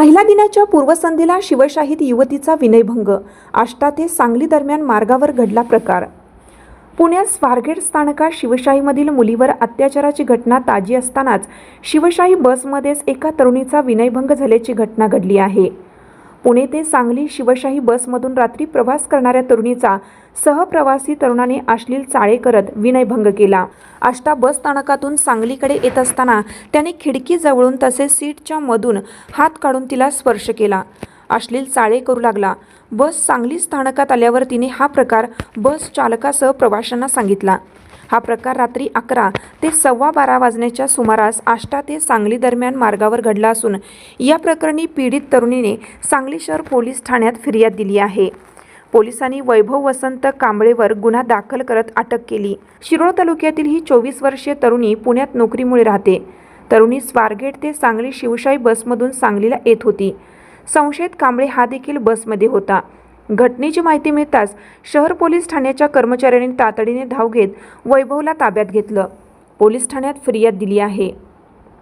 महिला दिनाच्या पूर्वसंध्येला शिवशाहीत युवतीचा विनयभंग. आष्टा ते सांगली दरम्यान मार्गावर घडला प्रकार. पुण्यात स्वारगेट स्थानकात शिवशाहीमधील मुलीवर अत्याचाराची घटना ताजी असतानाच शिवशाही बसमध्येच एका तरुणीचा विनयभंग झाल्याची घटना घडली आहे. पुणे ते सांगली शिवशाही बसमधून रात्री प्रवास करणाऱ्या तरुणीचा सहप्रवासी तरुणाने अश्लील चाळे करत विनयभंग केला. आष्टा बस स्थानकातून सांगलीकडे येत असताना त्याने खिडकी जवळून तसेच सीटच्या मधून हात काढून तिला स्पर्श केला. अश्लील चाळे करू लागला. बस सांगली स्थानकात आल्यावर तिने हा प्रकार बस चालकासह प्रवाशांना सांगितला. हा प्रकार रात्री अकरा ते सव्वा बारा वाजण्याच्या सुमारास आष्टा ते सांगली दरम्यान मार्गावर घडला असून या प्रकरणी पीडित तरुणीने सांगली शहर पोलीस ठाण्यात फिर्याद दिली आहे. पोलिसांनी वैभव वसंत कांबळेवर गुन्हा दाखल करत अटक केली. शिरोळ तालुक्यातील ही चोवीस वर्षीय तरुणी पुण्यात नोकरीमुळे राहते. तरुणी स्वारगेट ते सांगली शिवशाही बसमधून सांगलीला येत होती. संशयित कांबळे हा देखील बसमध्ये होता. घटनेची माहिती मिळताच शहर पोलीस ठाण्याच्या कर्मचाऱ्यांनी तातडीने धाव घेत वैभवला ताब्यात घेतलं. पोलीस ठाण्यात फिर्याद दिली आहे.